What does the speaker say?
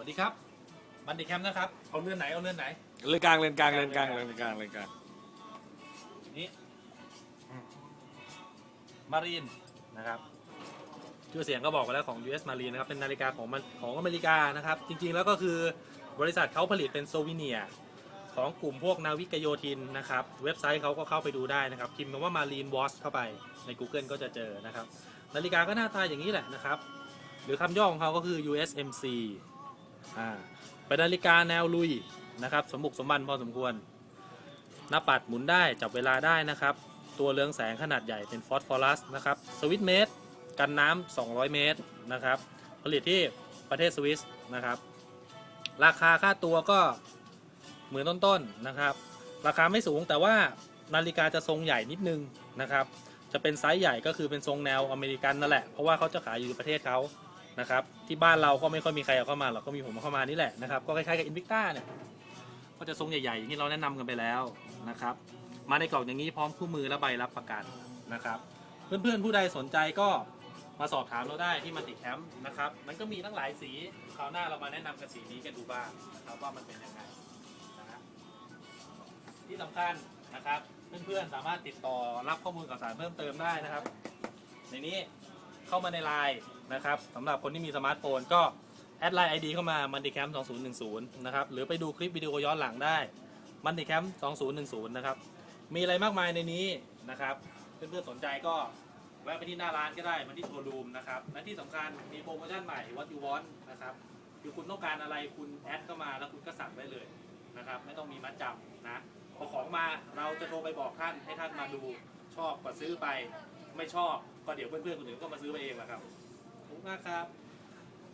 วัสดีครับบันดีแคมป์นะครับ เอาเรือนไหน เอาเรือนไหน เลนกลางเลนกลางเลนกลางเลนกลางเลนกลางนี่มารีนนะครับชื่อเสียงก็บอกไปแล้วของ US Marine นะครับ เป็นนาฬิกาของมันของอเมริกานะครับ จริงๆแล้วก็คือบริษัทเขาผลิตเป็นโซวิเนียของกลุ่มพวกนาวิกโยธินนะครับ เว็บไซต์เขาก็เข้าไปดูได้นะครับพิมพ์คำว่า Marine Watch เข้าไปใน Google ก็จะเจอนะครับ นาฬิกาก็หน้าตาอย่างนี้แหละนะครับ หรือคำย่อของเขาก็คือ USMC อ่าเป็นนาฬิกาแนวลุยนะครับ สมบุกสมบันพอสมควร หน้าปัดหมุนได้จับเวลาได้นะครับ ตัวเรืองแสงขนาดใหญ่เป็นฟอสฟอรัสนะครับสวิตเมตรกันน้ำ200 เมตรนะครับ ผลิตที่ประเทศสวิสนะครับ ราคาค่าตัวก็หมื่นต้นๆนะครับ ราคาไม่สูงแต่ว่านาฬิกาจะทรงใหญ่นิดนึงนะครับ จะเป็นไซส์ใหญ่ก็คือเป็นทรงแนวอเมริกันนั่นแหละ เพราะว่าเขาจะขายอยู่ประเทศเขา นะครับที่บ้านเราก็ไม่ค่อยมีใครเอาเข้ามาหรอกก็มีผมเอาเข้ามานี่แหละนะครับก็คล้ายๆกับอินวิกต้าเนี่ยก็จะทรงใหญ่ๆอย่างที่เราแนะนำกันไปแล้วนะครับมาในกล่องอย่างนี้พร้อมคู่มือและใบรับประกันนะครับ เพื่อนๆผู้ใดสนใจก็มาสอบถามเราได้ที่มันติแคมป์นะครับมันก็มีตั้งหลายสีคราวหน้าเรามาแนะนำกันสีนี้กันดูบ้างนะครับว่ามันเป็นยังไงนะฮะที่สำคัญนะครับ เพื่อนๆสามารถติดต่อรับข้อมูลข่าวสารเพิ่มเติมได้นะครับ ในนี้ เข้ามาในไลน์นะครับสำหรับคนที่มีสมาร์ทโฟนก็แอดไลน์ ID เข้ามา m ันติแคมป์2010 นะครับ หรือไปดูคลิปวิดีโอย้อนหลังได้ m ันติแคมป์2010 นะครับ มีอะไรมากมายในนี้นะครับ เพื่อนๆสนใจก็แวะไปที่หน้าร้านก็ได้มาที่โชว์รูมนะครับและที่สำคัญมีโปรโมชั่นใหม่ What you want นะครับคือคุณต้องการอะไรคุณแอดเข้ามาแล้วคุณก็สั่งได้เลยนะครับ ไม่ต้องมีมัดจำนะพอของมาเราจะโทรไปบอกท่านให้ท่านมาดูชอบก็ซื้อไป ไม่ชอบก็เดี๋ยวเพื่อนๆคนอื่นก็มาซื้อไปเองแหละครับขอบคุณมากครับ